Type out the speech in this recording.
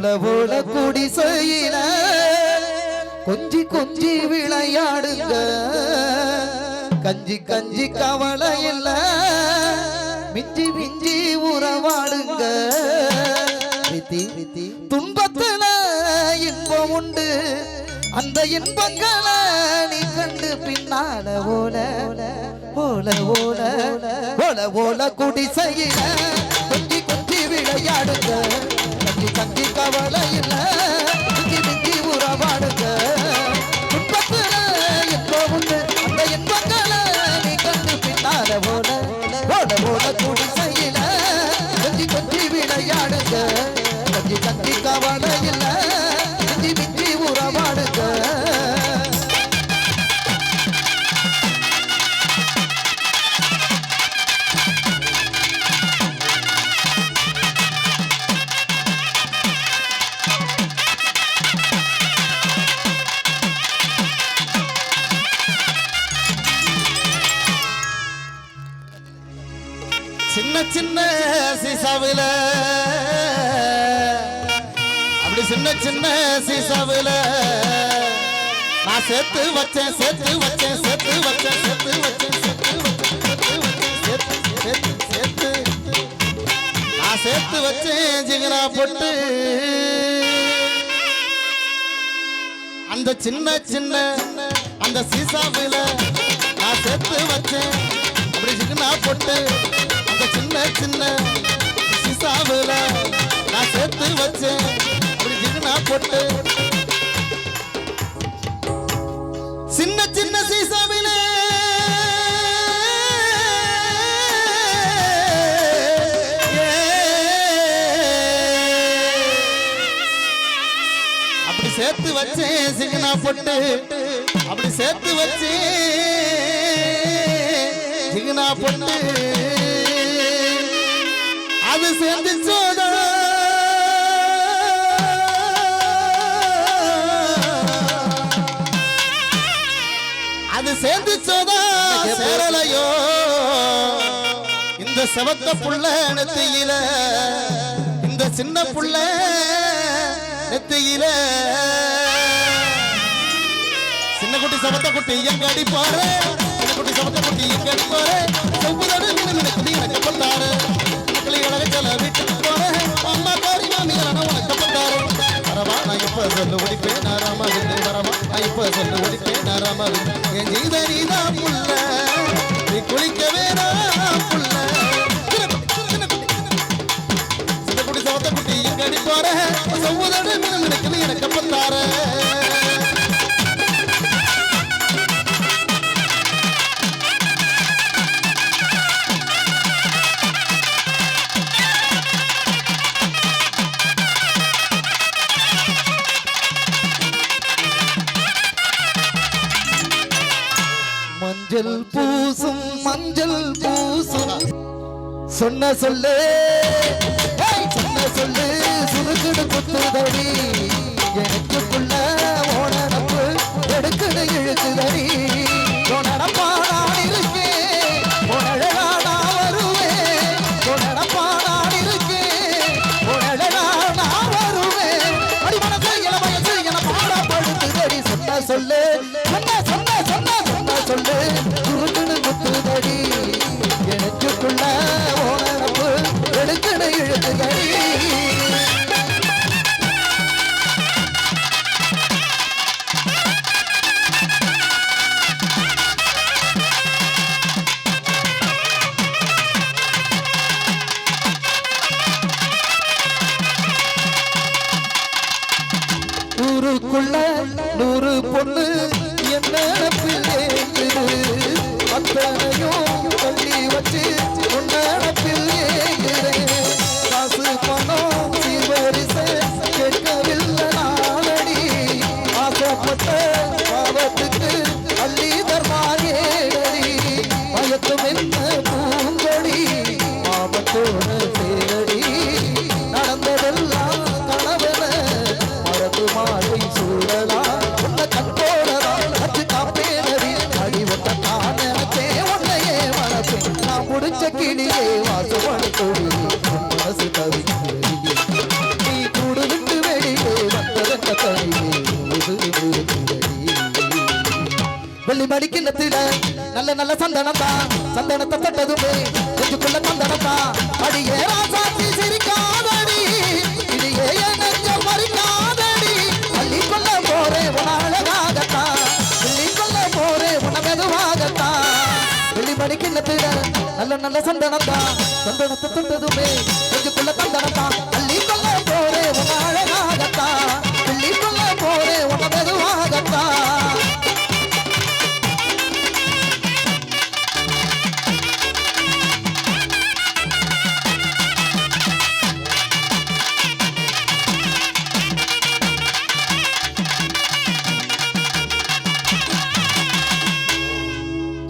போல செய்யல கொஞ்சி கொஞ்சி விளையாடுங்க கஞ்சி கஞ்சி கவலை இல்ல மிஞ்சி மிஞ்சி உறவாடுங்க துன்பத்துல இன்பம் உண்டு அந்த இன்பங்களை நீ கண்டு பின்னால ஓல ஓல ஓல ஓல ஓல குடி செய்யல தங்கி கவலை இல்லை மிஞ்சி மிஞ்சி உறவாடுங்க. துன்பத்துல இன்பம் உண்டு. அந்த இன்பங்களை நீ கண்டு பின்னால ஓல போல ஓல குடிசையில கொஞ்சி கொஞ்சி விளையாடுங்க. தங்கி தங்கி கவலை இல்லை சின்ன சின்ன சீசாவில. அப்படி சின்ன சின்ன சீசாவில. நான் சேர்த்து வச்சேன் சேர்த்து வச்சேன் சேர்த்து வச்சேன் சேர்த்து வச்சேன் சேர்த்து வச்சேன் சேர்த்து நான் சேர்த்து வச்சேன் ஜிகரா பொட்டு. அந்த சின்ன சின்ன அந்த சீசாவில நான் சேர்த்து வச்சேன். அப்படி ஜிகனா போட்டு. சின்ன சின்ன சீசாவில நான் சேர்த்து வச்சேன். அப்படி போட்டு சின்ன சின்ன சீசாவில. அப்படி சேர்த்து வச்சேன். சிங்கனா போட்டு. அப்படி சேர்த்து வச்சேன். சிங்கனா போட்டு. அது சேர்ந்து சோதா அது சேர்ந்து சோதா சேரலையோ இந்த செவத்த புள்ள நெத்தியில இந்த சின்ன புள்ள நெத்தியில சின்ன குட்டி சவத்த குட்டி எங்க அடி சின்ன குட்டி சவத்த குட்டி எங்க அடி பாரு செவ்வுதடு எனக்கு குடி வரவா சொல்லு ஒழிப்பே நாராம விட்டு வரவா நான் சொல்லு ஒழிப்பே நாராம விட்டு என் ஜீத நீதான் புள்ள நீ குளிக்கவே நான் புள்ள சின்ன குட்டி, சின்ன குட்டி, சின்ன குட்டி. சின்ன குட்டி சவத்த மஞ்சள் பூசும் மஞ்சள் பூசும். சொன்ன சொல்லு. சொன்ன சொல்லு. சுருக்குடு குத்துதடி. ஊருக்குள்ள நூறு பொண்ணு வெள்ளி மடிக்கிணத்துல நல்ல நல்ல சந்தனம் தான் சந்தனத்தை தட்டதுமே நெஞ்சுக்குள்ள சந்தனம் தான் அடியே ராசாத்தி சிரிக்காதடி இடியே நெஞ்ச மறிக்காதடி அள்ளி கொள்ள போறே உனழகாகத்தான் அள்ளி கொள்ள போறே உனமெதுவாகத்தான் வெள்ளி மடிக்கிணத்துல நல்ல நல்ல சந்தனம் தான் சந்தனத்தை தட்டதுமே சொல்ல தந்தவன் தான்